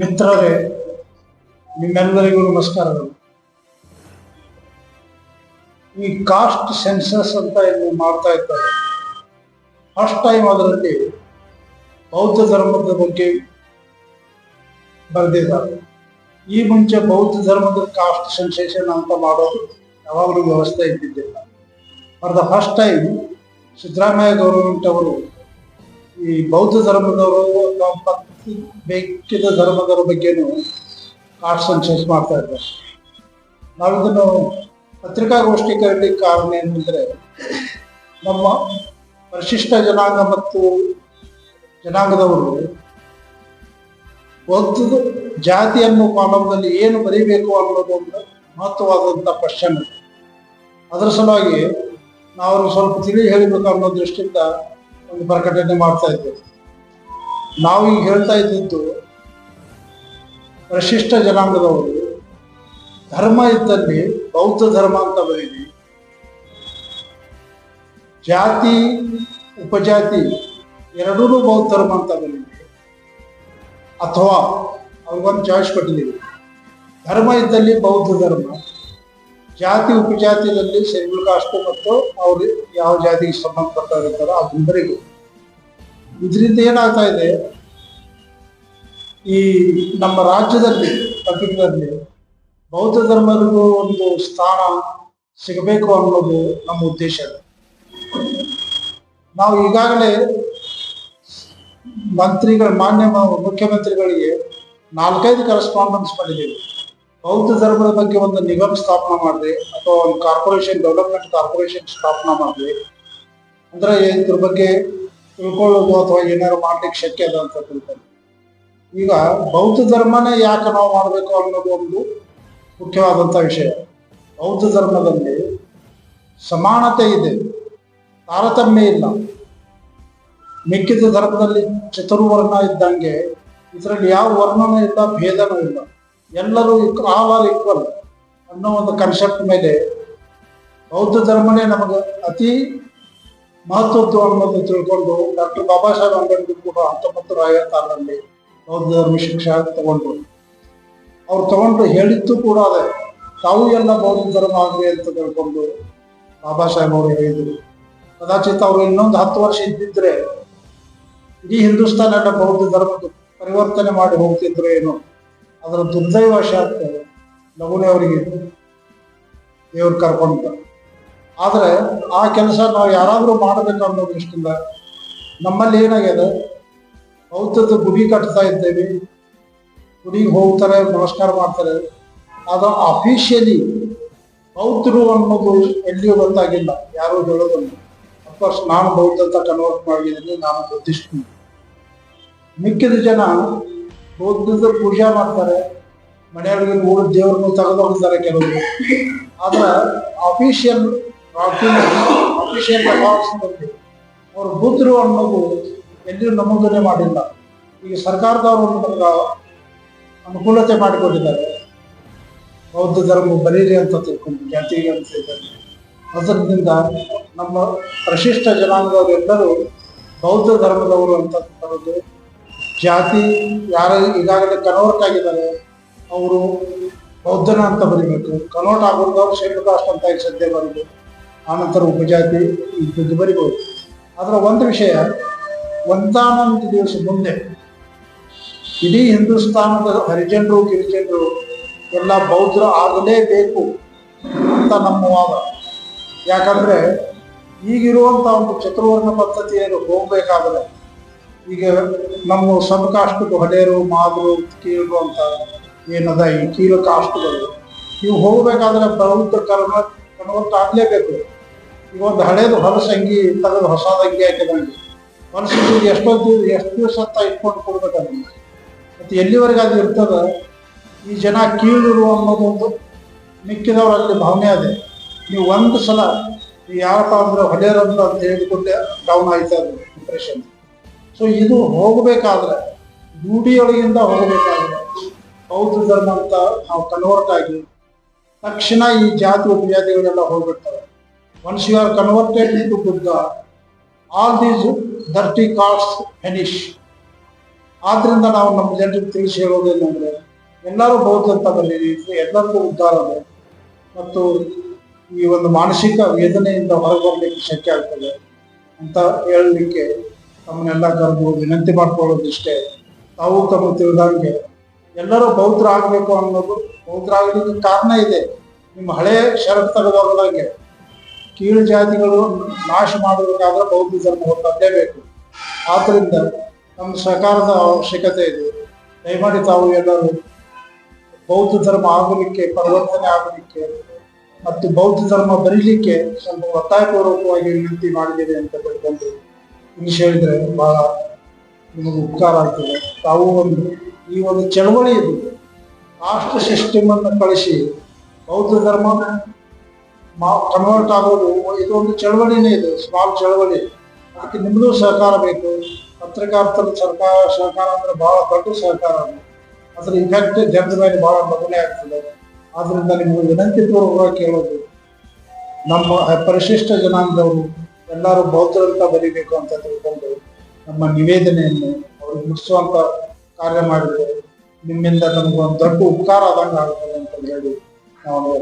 ಮಿತ್ರರೇ, ನಿಮ್ಮೆಲ್ಲರಿಗೂ ನಮಸ್ಕಾರಗಳು. ಈ ಕಾಸ್ಟ್ ಸೆನ್ಸಸ್ ಅಂತ ಇಲ್ಲಿ ಮಾಡ್ತಾ ಇದ್ದಾರೆ. ಫಸ್ಟ್ ಟೈಮ್ ಅದರಲ್ಲಿ ಬೌದ್ಧ ಧರ್ಮದ ಬಗ್ಗೆ ಬರೆದಿದ್ದಾರೆ. ಈ ಮುಂಚೆ ಬೌದ್ಧ ಧರ್ಮದ ಕಾಸ್ಟ್ ಸೆನ್ಸೇಷನ್ ಅಂತ ಮಾಡೋದು ಯಾವಾಗಲೂ ವ್ಯವಸ್ಥೆ ಇದ್ದಿದ್ದಿಲ್ಲ. For the first time Siddaramaiah government ಅವರು ಈ ಬೌದ್ಧ ಧರ್ಮದವರು ಬೇಕಿದ ಧರ್ಮದವರ ಬಗ್ಗೆನೂ ಕಾಸ್ಟ್ ಸೆನ್ಸಸ್ ಮಾಡ್ತಾ ಇದ್ದಾರೆ. ನಾವಿದನ್ನು ಪತ್ರಿಕಾಗೋಷ್ಠಿ ಕರೀಲಿಕ್ಕೆ ಕಾರಣ ಏನಂದ್ರೆ ನಮ್ಮ ಪರಿಶಿಷ್ಟ ಜನಾಂಗ ಮತ್ತು ಜನಾಂಗದವರು ಒಂದು ಜಾತಿಯನ್ನು ಅನ್ನೋ ಏನು ಬರೀಬೇಕು ಅನ್ನೋದು ಒಂದು ಮಹತ್ವವಾದಂಥ ಕ್ವಶನ್ ಅದರ ಸಲುವಾಗಿ ನಾವು ಸ್ವಲ್ಪ ತಿಳಿ ಹೇಳಬೇಕು ಅನ್ನೋ ದೃಷ್ಟಿಯಿಂದ ಒಂದು ಪ್ರಕಟಣೆ ಮಾಡ್ತಾ ಇದ್ದೇವೆ. ನಾವು ಈಗ ಹೇಳ್ತಾ ಇದ್ದಿದ್ದು ಪ್ರಶಿಷ್ಟ ಜನಾಂಗದವರು ಧರ್ಮ ಇದ್ದಲ್ಲಿ ಬೌದ್ಧ ಧರ್ಮ ಅಂತ ಬರೀರಿ. ಜಾತಿ, ಉಪಜಾತಿ ಎರಡೂ ಬೌದ್ಧ ಧರ್ಮ ಅಂತ ಬರೀರಿ. ಅಥವಾ ಅವ್ರಿಗೊಂದು ಚಾಯ್ಸ್ ಕೊಟ್ಟಿದ್ದೀವಿ. ಧರ್ಮ ಇದ್ದಲ್ಲಿ ಬೌದ್ಧ ಧರ್ಮ, ಜಾತಿ, ಉಪಜಾತಿಯಲ್ಲಿ ಶೆಡ್ಯೂಲ್ ಕಾಸ್ಟ್ ಮತ್ತು ಅವರು ಯಾವ ಜಾತಿಗೆ ಸಂಬಂಧಪಟ್ಟವರಿದ್ದಾರೋ ಅದೊಂದರಿಗೂ ಇದರಿಂದ ಏನಾಗ್ತಾ ಇದೆ? ಈ ನಮ್ಮ ರಾಜ್ಯದಲ್ಲಿ ಪರ್ಟಿಕ್ಯುಲರ್ಲಿ ಬೌದ್ಧ ಧರ್ಮರಿಗೂ ಒಂದು ಸ್ಥಾನ ಸಿಗಬೇಕು ಅನ್ನೋದು ನಮ್ಮ ಉದ್ದೇಶ. ನಾವು ಈಗಾಗಲೇ ಮಂತ್ರಿಗಳ, ಮಾನ್ಯ ಮುಖ್ಯಮಂತ್ರಿಗಳಿಗೆ ನಾಲ್ಕೈದು ಕರೆಸ್ಪಾಂಡೆನ್ಸ್ ಮಾಡಿದ್ದೀವಿ. ಬೌದ್ಧ ಧರ್ಮದ ಬಗ್ಗೆ ಒಂದು ನಿಗಮ ಸ್ಥಾಪನೆ ಮಾಡಿದೆ, ಅಥವಾ ಒಂದು ಕಾರ್ಪೊರೇಷನ್ ಡೆವಲಪ್ಮೆಂಟ್ ಕಾರ್ಪೊರೇಷನ್ ಸ್ಥಾಪನೆ ಮಾಡಿದೆ. ಅಂದ್ರೆ ಇದ್ರ ಬಗ್ಗೆ ತಿಳ್ಕೊಳ್ಳೋದು ಅಥವಾ ಏನಾರು ಮಾಡ್ಲಿಕ್ಕೆ ಶಕ್ಯ ಅದ ಅಂತ ತಿಳ್ಕೊಂಡು ಈಗ ಬೌದ್ಧ ಧರ್ಮನೇ ಯಾಕೆ ನಾವು ಮಾಡಬೇಕು ಅನ್ನೋದು ಒಂದು ಮುಖ್ಯವಾದಂತ ವಿಷಯ. ಬೌದ್ಧ ಧರ್ಮದಲ್ಲಿ ಸಮಾನತೆ ಇದೆ, ತಾರತಮ್ಯ ಇಲ್ಲ. ಮಿಕ್ಕಿದ ಧರ್ಮದಲ್ಲಿ ಚತುರ್ವರ್ಣ ಇದ್ದಂಗೆ ಇದರಲ್ಲಿ ಯಾವ ವರ್ಣನೂ ಇಲ್ಲ, ಭೇದನೂ ಇಲ್ಲ. ಎಲ್ಲರೂ ಆಲ್ ಆರ್ ಈಕ್ವಲ್ ಅನ್ನೋ ಒಂದು ಕನ್ಸೆಪ್ಟ್ ಮೇಲೆ ಬೌದ್ಧ ಧರ್ಮನೇ ನಮಗೆ ಅತಿ ಮಹತ್ವದ್ದು ತಿಳ್ಕೊಂಡು ಡಾಕ್ಟರ್ ಬಾಬಾ ಸಾಹೇಬ್ ಅಂಬೇಡ್ಕರ್ ಕೂಡ ಹತ್ತೊಂಬತ್ತು ಐವತ್ತಾರರಲ್ಲಿ ಬೌದ್ಧ ಧರ್ಮ ಶಿಕ್ಷಣ ತಗೊಂಡ್ರು. ಅವ್ರು ತಗೊಂಡು ಹೇಳಿದ್ದು ಕೂಡ ಅದೇ. ತಾವು ಎಲ್ಲ ಬೌದ್ಧ ಧರ್ಮ ಆಗಲಿ ಅಂತ ತಿಳ್ಕೊಂಡು ಬಾಬಾ ಸಾಹೇಬ್ ಅವರು ಹೇಳಿದರು. ಕದಾಚಿತ್ ಅವರು ಇನ್ನೊಂದು ಹತ್ತು ವರ್ಷ ಇದ್ದಿದ್ರೆ ಇಡೀ ಹಿಂದೂಸ್ತಾನ ಎಲ್ಲ ಬೌದ್ಧ ಧರ್ಮದ ಪರಿವರ್ತನೆ ಮಾಡಿ ಹೋಗ್ತಿದ್ರು ಏನು. ಅದರ ದುರ್ದೈವಶಾತ್ ನಗುನೆ ಅವರಿಗೆ ದೇವ್ರು ಕರ್ಕೊಂಡ ಆದ್ರೆ ಆ ಕೆಲಸ ನಾವು ಯಾರಾದರೂ ಮಾಡಬೇಕು ಅನ್ನೋ ದೃಷ್ಟಿಯಿಂದ ನಮ್ಮಲ್ಲಿ ಏನಾಗಿದೆ? ಬೌದ್ಧದ ಗುಡಿ ಕಟ್ತಾ ಇದ್ದೇವೆ. ಗುಡಿಗೆ ಹೋಗ್ತಾರೆ, ನಮಸ್ಕಾರ ಮಾಡ್ತಾರೆ. ಅದು ಅಫಿಷಿಯಲಿ ಬೌದ್ಧರು ಅನ್ನೋದು ಎಲ್ಲಿಯೂ ಗೊತ್ತಾಗಿಲ್ಲ. ಯಾರು ಹೇಳೋದನ್ನು ಅಫ್ಕೋರ್ಸ್ ನಾನು ಬೌದ್ಧ ಅಂತ ಕನ್ವರ್ಟ್ ಮಾಡಿದ್ದೀನಿ, ನಾನು ಬುದ್ಧಿಸ್ಟ್ ಮಿಕ್ಕಿದ ಜನ ಬೌದ್ಧದ ಪೂಜೆ ಮಾಡ್ತಾರೆ. ಮನೆಯೊಳಗೆ ಮೂರು ದೇವ್ರನ್ನು ತೆಗೆದು ಹೋಗ್ತಾರೆ ಕೆಲವರು. ಆದ್ರೆ ಅಫಿಷಿಯಲ್ ರೆಕಾರ್ಡ್ಸ್ನಲ್ಲಿ ಅವರು ಬೂತರು ಅನ್ನೋದು ಎಲ್ಲಿಯೂ ನಮೂದನೆ ಮಾಡಿಲ್ಲ. ಈಗ ಸರ್ಕಾರದವರು ನಮ್ಗೆ ಅನುಕೂಲತೆ ಮಾಡಿಕೊಂಡಿದ್ದಾರೆ ಬೌದ್ಧ ಧರ್ಮ ಬರೀರಿ ಅಂತ ತಿಳ್ಕೊಂಡು ಜಾತಿಗೆ ಅಂತ ಇದ್ದಾರೆ ಅದರಿಂದ ನಮ್ಮ ಪ್ರಶಿಷ್ಟ ಜನಾಂಗದವರೆಲ್ಲರೂ ಬೌದ್ಧ ಧರ್ಮದವರು ಅಂತ ಬರೋದು ಜಾತಿ ಯಾರ ಈಗಾಗಲೇ ಕನ್ವರ್ಟ್ ಆಗಿದ್ದಾರೆ, ಅವರು ಬೌದ್ಧನ ಅಂತ ಬರೀಬೇಕು. ಕನ್ವರ್ಟ್ ಆಗೋದವ್ರು ಕಾಸ್ಟ್ ಅಂತ ಈಗ ಸದ್ಯ ಬರೋದು ಆನಂತರ ಉಪಜಾತಿ ಇದ್ದದ್ದು ಬರಿಬೋದು. ಅದರ ಒಂದು ವಿಷಯ, ಒಂದಾನೊಂದು ದಿವಸ ಮುಂದೆ ಇಡೀ ಹಿಂದೂಸ್ತಾನದ ಹರಿಜನರು, ಗಿರಿಜನರು ಎಲ್ಲ ಬೌದ್ಧರು ಆಗಲೇಬೇಕು ಅಂತ ನಮ್ಮ ವಾದ. ಯಾಕಂದ್ರೆ ಈಗಿರುವಂತ ಒಂದು ಚತುರ್ವರ್ಣ ಪದ್ಧತಿಯನ್ನು ಹೋಗಬೇಕಾದ್ರೆ ಈಗ ನಮ್ಮ ಸಬ್ ಕಾಸ್ಟ್ದು ಹೊಡೆಯರು ಮಾದರು ಕೀಳು ಅಂತ ಏನದ ಈ ಕೀಳು ಕಾಸ್ಟ್ಗಳು ಇವು ಹೋಗಬೇಕಾದ್ರೆ ಬೌದ್ಧ ಕರ್ಮ ಕನ್ವರ್ಟ್ ಆಗ್ಲೇಬೇಕು. ಈಗ ಒಂದು ಹಳೇದು ಹೊಲಸ ಅಂಗಿ ತೆಗೆದು ಹೊಸದ ಅಂಗಿ ಹಾಕಿದಂಗೆ ಮನಸ್ಸಿಗೆ ಎಷ್ಟೊಂದು ಎಷ್ಟು ದಿವಸ ಅಂತ ಇಟ್ಕೊಂಡು ಕೊಡ್ಬೇಕಂತ ಮತ್ತೆ ಎಲ್ಲಿವರೆಗೆ ಅದು ಇರ್ತದ, ಈ ಜನ ಕೀಳಿರು ಅನ್ನೋದೊಂದು ಮಿಕ್ಕಿದವರಲ್ಲಿ ಭಾವನೆ ಅದೇ. ನೀವು ಒಂದು ಸಲ ಯಾರಪ್ಪ ಅಂದ್ರೆ ಹೊಲೆಯರಂತ ಅಂತ ಹೇಳಿಕೊಂಡೆ ಡೌನ್ ಆಯ್ತಾ ಇಂಪ್ರೆಷನ್ ಸೊ ಇದು ಹೋಗಬೇಕಾದ್ರೆ, ರೂಢಿಯೊಳಗಿಂದ ಹೋಗಬೇಕಾದ್ರೆ, ಬೌದ್ಧ ಧರ್ಮ ಅಂತ ನಾವು ಕನ್ವರ್ಟ್ ಆಗಿ ತಕ್ಷಣ ಈ ಜಾತಿ ಉಪಜಾತಿಗಳೆಲ್ಲ ಹೋಗ್ಬಿಡ್ತವೆ. Once you are converted to Buddha all these dirty caste finish ಆದ್ರಿಂದ ನಾವು ನಮ್ಮ ಜನರಿಗೆ ತಿಳಿಸಿ ಹೇಳೋದೇನೆಂದ್ರೆ ಎಲ್ಲರೂ ಬೌದ್ಧ ಅಂತ ಬರೀರಿ ಎಲ್ಲರಿಗೂ ಉದ್ಧಾರ ಮತ್ತು ಈ ಒಂದು ಮಾನಸಿಕ ವೇದನೆಯಿಂದ ಹೊರಬರಲಿಕ್ಕೆ ಶಕ್ಯ ಆಗ್ತದೆ ಅಂತ ಹೇಳಲಿಕ್ಕೆ ತಮ್ಮನ್ನೆಲ್ಲ ಕರೆದು ವಿನಂತಿ ಮಾಡ್ಕೊಳ್ಳೋದಿಷ್ಟೇ. ತಾವು ತಮಗೆ ತಿಳಿದಂಗೆ ಎಲ್ಲರೂ ಬೌದ್ಧರಾಗಬೇಕು ಅನ್ನೋದು ಬೌದ್ಧರಾಗಲಿಕ್ಕೆ ಕಾರಣ ಇದೆ. ನಿಮ್ಮ ಹಳೆ ಷರತ್ತು ತೆಗೆದೋಗದಾಗೆ ಕೀಳು ಜಾತಿಗಳು ನಾಶ ಮಾಡಬೇಕಾದ್ರೆ ಬೌದ್ಧ ಧರ್ಮ ಕಟ್ಟಲೇಬೇಕು ಆದ್ದರಿಂದ ನಮ್ಮ ಸರ್ಕಾರದ ಅವಶ್ಯಕತೆ ಇದೆ. ದಯಮಾಡಿ ತಾವು ಎಲ್ಲರೂ ಬೌದ್ಧ ಧರ್ಮ ಆಗಲಿಕ್ಕೆ ಪರಿವರ್ತನೆ ಆಗಲಿಕ್ಕೆ ಮತ್ತು ಬೌದ್ಧ ಧರ್ಮ ಬರೀಲಿಕ್ಕೆ ಸ್ವಲ್ಪ ಒತ್ತಾಯಪೂರ್ವಕವಾಗಿ ವಿನಂತಿ ಮಾಡಿದ್ದೇವೆ ಅಂತ ತಿಳ್ಕೊಂಡು ಇಂಗ್ಲಿಷ್ ಹೇಳಿದ್ರೆ ಬಹಳ ನಿಮಗೆ ಉಪಕಾರ ಆಗ್ತದೆ. ತಾವು ಒಂದು ಈ ಒಂದು ಚಳವಳಿ ಇದು ಸಿಸ್ಟಮನ್ನು ಸಿಸ್ಟಮ್ ಅನ್ನು ಕಳಿಸಿ ಬೌದ್ಧ ಧರ್ಮ ಕನ್ವರ್ಟ್ ಆಗೋದು, ಇದು ಒಂದು ಚಳವಳಿನೇ ಇದು ಸ್ಮಾಲ್ ಚಳವಳಿ. ಅದಕ್ಕೆ ನಿಮ್ಮದು ಸಹಕಾರ ಬೇಕು. ಪತ್ರಕರ್ತರ ಸರ್ಕಾರ, ಸಹಕಾರ ಅಂದ್ರೆ ಬಹಳ ದೊಡ್ಡ ಸಹಕಾರ ಅದು. ಅದ್ರ ಇಫೆಕ್ಟ್ ಜನರ ಮೇಲೆ ಬಹಳ ಬದಲೇ ಆಗ್ತದೆ. ಆದ್ರಿಂದ ನಿಮಗೆ ವಿನಂತಿ ಪೂರ್ವಕವಾಗಿ ಕೇಳೋದು ನಮ್ಮ ಪರಿಶಿಷ್ಟ ಜನಾಂಗದವರು ಎಲ್ಲರೂ ಬೌದ್ಧರಂತ ಬರೀಬೇಕು ಅಂತ ತಿಳ್ಕೊಂಡು ನಮ್ಮ ನಿವೇದನೆಯನ್ನು ಅವರು ಮುಗಿಸುವಂತ ಕಾರ್ಯ ಮಾಡಿದ್ರೆ ನಿಮ್ಮಿಂದ ನಮಗೊಂದು ದೊಡ್ಡ ಉಪಕಾರ ಆದಂಗೆ ಆಗುತ್ತದೆ ಅಂತ ಹೇಳಿ ನಾವು.